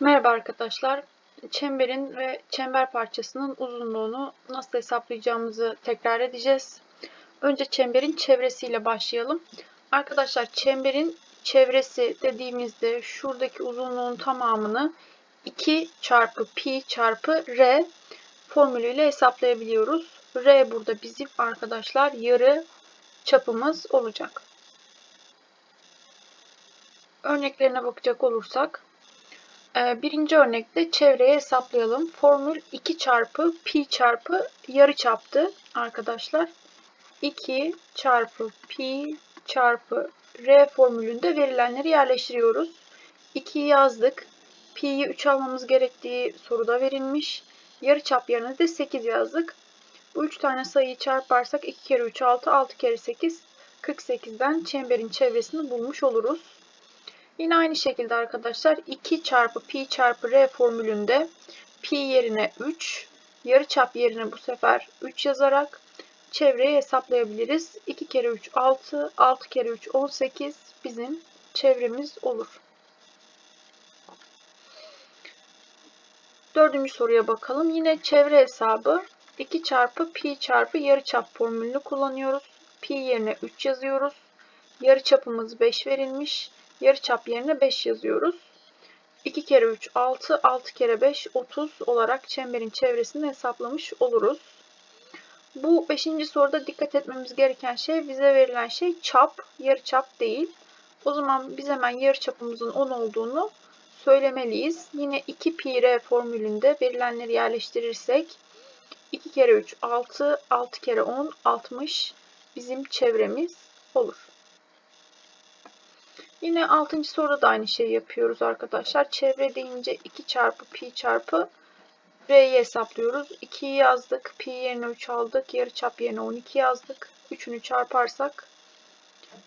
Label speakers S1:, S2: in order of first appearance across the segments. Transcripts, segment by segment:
S1: Merhaba arkadaşlar. Çemberin ve çember parçasının uzunluğunu nasıl hesaplayacağımızı tekrar edeceğiz. Önce çemberin çevresiyle başlayalım. Arkadaşlar çemberin çevresi dediğimizde şuradaki uzunluğun tamamını 2 çarpı pi çarpı r formülüyle hesaplayabiliyoruz. R burada bizim arkadaşlar yarı çapımız olacak. Örneklerine bakacak olursak birinci örnekte çevreye hesaplayalım. Formül 2 çarpı pi çarpı yarıçaptı arkadaşlar. 2 çarpı pi çarpı r formülünde verilenleri yerleştiriyoruz. 2'yi yazdık. Pi'yi 3 almamız gerektiği soruda verilmiş. Yarıçap yerine de 8 yazdık. Bu 3 tane sayıyı çarparsak 2 kere 3 6, 6 kere 8 48'den çemberin çevresini bulmuş oluruz. Yine aynı şekilde arkadaşlar 2 çarpı pi çarpı r formülünde pi yerine 3, yarıçap yerine bu sefer 3 yazarak çevreyi hesaplayabiliriz. 2 kere 3 6, 6 kere 3 18 bizim çevremiz olur. Dördüncü soruya bakalım. Yine çevre hesabı 2 çarpı pi çarpı yarıçap formülünü kullanıyoruz. Pi yerine 3 yazıyoruz. Yarıçapımız 5 verilmiş. Yarıçap yerine 5 yazıyoruz. 2 kere 3 6, 6 kere 5 30 olarak çemberin çevresini hesaplamış oluruz. Bu 5. soruda dikkat etmemiz gereken şey bize verilen şey çap, yarıçap değil. O zaman biz hemen yarıçapımızın 10 olduğunu söylemeliyiz. Yine 2 pi r formülünde verilenleri yerleştirirsek 2 kere 3 6, 6 kere 10 60 bizim çevremiz olur. Yine 6. soruda da aynı şeyi yapıyoruz arkadaşlar. Çevre deyince 2 çarpı pi çarpı r'yi hesaplıyoruz. 2'yi yazdık. Pi yerine 3 aldık. Yarıçap yerine 12 yazdık. 3'ünü çarparsak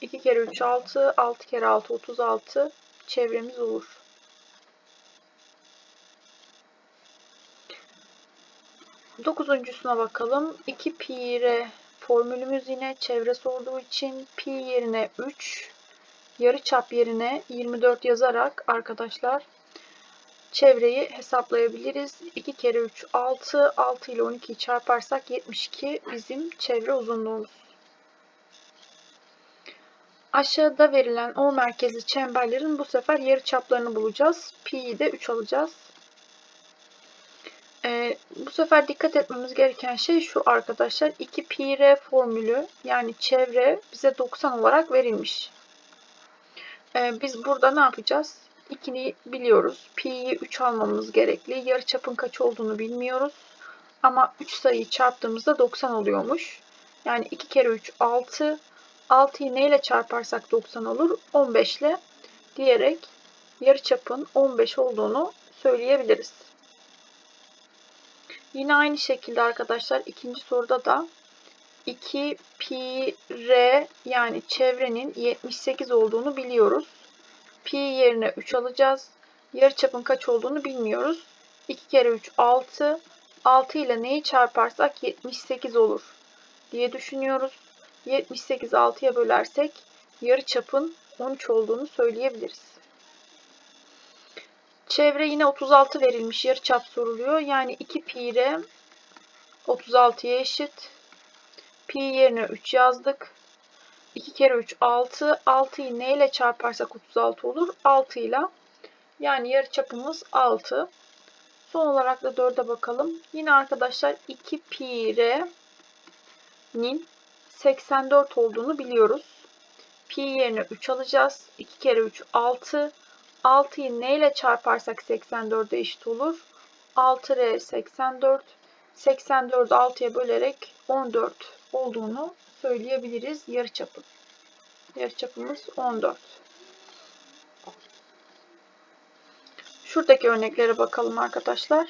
S1: 2 kere 3 6, 6 kere 6 36 çevremiz olur. Dokuzuncusuna bakalım. 2 pi r formülümüz yine çevre sorduğu için pi yerine 3, yarı çap yerine 24 yazarak arkadaşlar çevreyi hesaplayabiliriz. 2 kere 3 6, 6 ile 12'yi çarparsak 72 bizim çevre uzunluğumuz. Aşağıda verilen O merkezli çemberlerin bu sefer yarı çaplarını bulacağız. Pi'yi de 3 alacağız. Ee, bu sefer dikkat etmemiz gereken şey şu arkadaşlar. 2 pi r formülü yani çevre bize 90 olarak verilmiş. Ee, biz burada ne yapacağız? 2'ni biliyoruz. Pi'yi 3 almamız gerekli. Yarıçapın kaç olduğunu bilmiyoruz. Ama 3 sayıyı çarptığımızda 90 oluyormuş. Yani 2 kere 3 6. 6'yı neyle çarparsak 90 olur? 15 ile diyerek yarıçapın 15 olduğunu söyleyebiliriz. Yine aynı şekilde arkadaşlar ikinci soruda da 2 pi r yani çevrenin 78 olduğunu biliyoruz. Pi yerine 3 alacağız. Yarıçapın kaç olduğunu bilmiyoruz. 2 kere 3 6. 6 ile neyi çarparsak 78 olur diye düşünüyoruz. 78 6'ya bölersek yarıçapın 13 olduğunu söyleyebiliriz. Çevre yine 36 verilmiş yarıçap soruluyor. Yani 2 pi r 36'ya eşit. Pi yerine 3 yazdık. 2 kere 3 6. 6'yı ne ile çarparsak 36 olur? 6 ile. Yani yarı çapımız 6. Son olarak da 4'e bakalım. Yine arkadaşlar 2 pi r'nin 84 olduğunu biliyoruz. Pi yerine 3 alacağız. 2 kere 3 6. 6'yı ne ile çarparsak 84'e eşit olur? 6r 84. 84'ü 6'ya bölerek 14 olduğunu söyleyebiliriz yarıçapı. Yarıçapımız 14. Şuradaki örneklere bakalım arkadaşlar.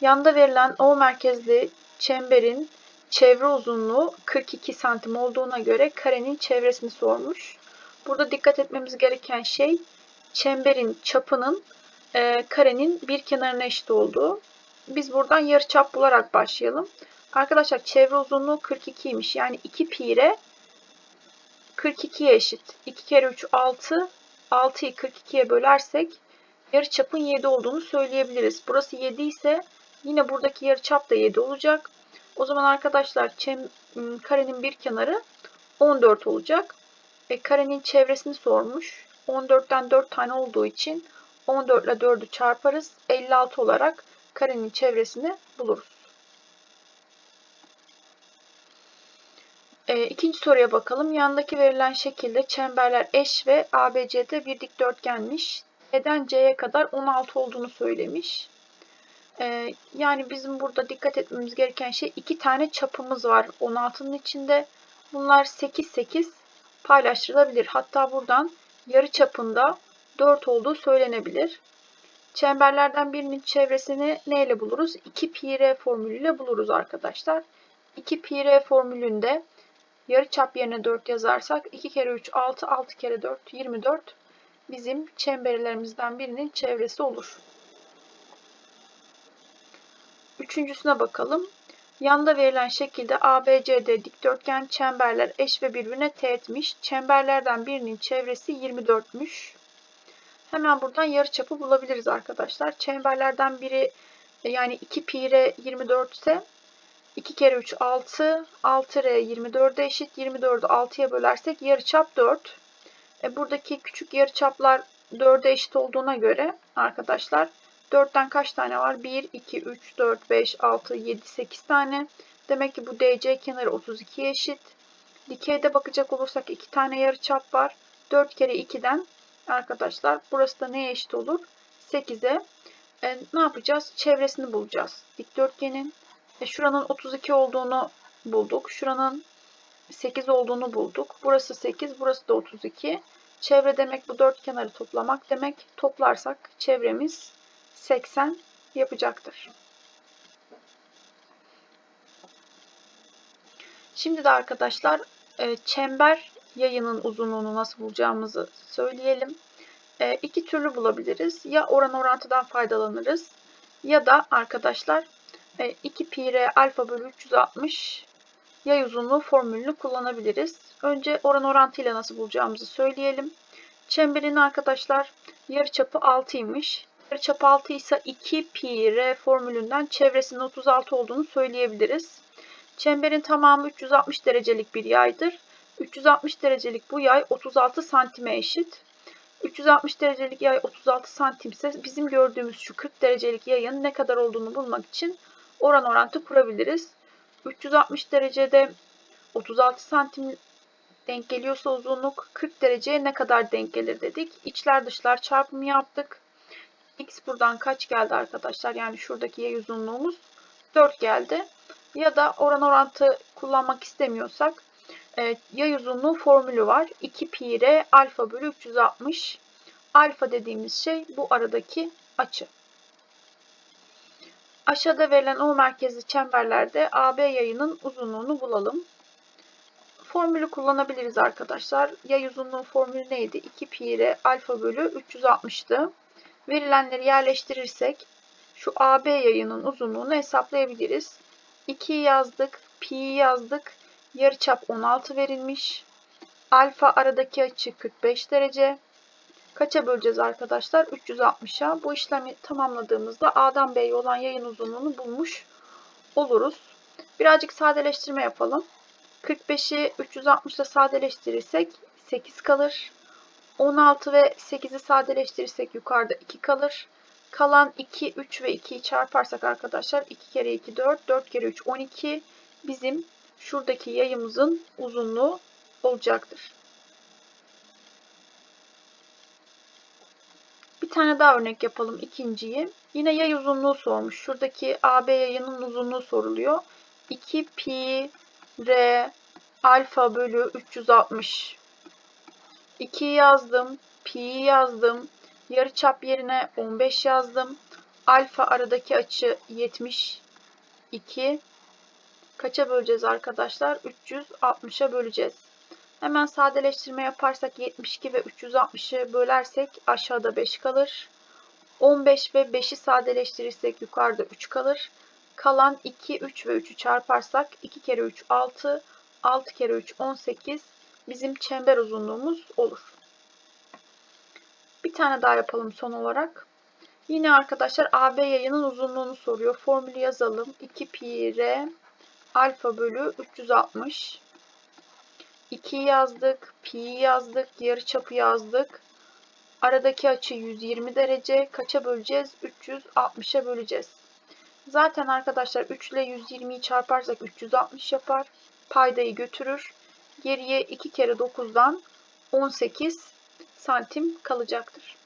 S1: Yanda verilen O merkezli çemberin çevre uzunluğu 42 santim olduğuna göre karenin çevresini sormuş. Burada dikkat etmemiz gereken şey çemberin çapının e, karenin bir kenarına eşit olduğu. Biz buradan yarıçap bularak başlayalım. Arkadaşlar çevre uzunluğu 42'ymiş. Yani 2 pi re 42'ye eşit. 2 kere 3 6. 6'yı 42'ye bölersek yarıçapın 7 olduğunu söyleyebiliriz. Burası 7 ise yine buradaki yarıçap da 7 olacak. O zaman arkadaşlar karenin bir kenarı 14 olacak. E, karenin çevresini sormuş. 14'ten 4 tane olduğu için 14 ile 4'ü çarparız. 56 olarak karenin çevresini buluruz. E, ikinci soruya bakalım. Yandaki verilen şekilde çemberler eş ve ABC'de bir dikdörtgenmiş. D'den C'ye kadar 16 olduğunu söylemiş. E, yani bizim burada dikkat etmemiz gereken şey iki tane çapımız var 16'nın içinde. Bunlar 8 8 paylaştırılabilir. Hatta buradan yarı çapında 4 olduğu söylenebilir. Çemberlerden birinin çevresini neyle buluruz? 2 pi r formülüyle buluruz arkadaşlar. 2 pi r formülünde yarı çap yerine 4 yazarsak 2 kere 3 6, 6 kere 4 24 bizim çemberlerimizden birinin çevresi olur. Üçüncüsüne bakalım. Yanda verilen şekilde ABCD dikdörtgen çemberler eş ve birbirine teğetmiş. Çemberlerden birinin çevresi 24'müş. Hemen buradan yarıçapı bulabiliriz arkadaşlar. Çemberlerden biri yani 2 pi r 24 ise 2 kere 3 6, 6r 24'e eşit. 24'ü 6'ya bölersek yarıçap 4. E, buradaki küçük yarıçaplar 4'e eşit olduğuna göre arkadaşlar 4'ten kaç tane var? 1, 2, 3, 4, 5, 6, 7, 8 tane. Demek ki bu DC kenarı 32'ye eşit. Dikeyde bakacak olursak 2 tane yarıçap var. 4 kere 2'den arkadaşlar burası da neye eşit olur? 8'e. E, ne yapacağız? Çevresini bulacağız. Dikdörtgenin. E, şuranın 32 olduğunu bulduk. Şuranın 8 olduğunu bulduk. Burası 8, burası da 32. Çevre demek bu dört kenarı toplamak demek. Toplarsak çevremiz 80 yapacaktır. Şimdi de arkadaşlar e, çember yayının uzunluğunu nasıl bulacağımızı söyleyelim. E, iki türlü bulabiliriz. Ya oran orantıdan faydalanırız ya da arkadaşlar 2 e, pi r alfa bölü 360 yay uzunluğu formülünü kullanabiliriz. Önce oran orantıyla nasıl bulacağımızı söyleyelim. Çemberin arkadaşlar yarıçapı 6'ymış. Yarıçap 6 ise 2 pi r formülünden çevresinin 36 olduğunu söyleyebiliriz. Çemberin tamamı 360 derecelik bir yaydır. 360 derecelik bu yay 36 santime eşit. 360 derecelik yay 36 santim ise bizim gördüğümüz şu 40 derecelik yayın ne kadar olduğunu bulmak için oran orantı kurabiliriz. 360 derecede 36 santim denk geliyorsa uzunluk 40 dereceye ne kadar denk gelir dedik. İçler dışlar çarpımı yaptık. X buradan kaç geldi arkadaşlar? Yani şuradaki yay uzunluğumuz 4 geldi. Ya da oran orantı kullanmak istemiyorsak e, yay uzunluğu formülü var. 2 pi r alfa bölü 360. Alfa dediğimiz şey bu aradaki açı. Aşağıda verilen O merkezli çemberlerde AB yayının uzunluğunu bulalım. Formülü kullanabiliriz arkadaşlar. Yay uzunluğu formülü neydi? 2 pi r alfa bölü 360'tı. Verilenleri yerleştirirsek şu AB yayının uzunluğunu hesaplayabiliriz. 2'yi yazdık, pi'yi yazdık. Yarıçap 16 verilmiş. Alfa aradaki açı 45 derece. Kaça böleceğiz arkadaşlar? 360'a. Bu işlemi tamamladığımızda A'dan B'ye olan yayın uzunluğunu bulmuş oluruz. Birazcık sadeleştirme yapalım. 45'i 360 ile sadeleştirirsek 8 kalır. 16 ve 8'i sadeleştirirsek yukarıda 2 kalır. Kalan 2, 3 ve 2'yi çarparsak arkadaşlar 2 kere 2 4, 4 kere 3 12 bizim şuradaki yayımızın uzunluğu olacaktır. Tane daha örnek yapalım ikinciyi. Yine yay uzunluğu sormuş. Şuradaki AB yayının uzunluğu soruluyor. 2 pi r alfa bölü 360 2 yazdım. Pi'yi yazdım. Yarıçap yerine 15 yazdım. Alfa aradaki açı 72. Kaça böleceğiz arkadaşlar? 360'a böleceğiz. Hemen sadeleştirme yaparsak 72 ve 360'ı bölersek aşağıda 5 kalır. 15 ve 5'i sadeleştirirsek yukarıda 3 kalır. Kalan 2, 3 ve 3'ü çarparsak 2 kere 3 6, 6 kere 3 18 bizim çember uzunluğumuz olur. Bir tane daha yapalım son olarak. Yine arkadaşlar AB yayının uzunluğunu soruyor. Formülü yazalım. 2 pi r alfa bölü 360. 2'yi yazdık. Pi'yi yazdık. Yarıçapı yazdık. Aradaki açı 120 derece. Kaça böleceğiz? 360'a böleceğiz. Zaten arkadaşlar 3 ile 120'yi çarparsak 360 yapar. Paydayı götürür. Geriye 2 kere 9'dan 18 santim kalacaktır.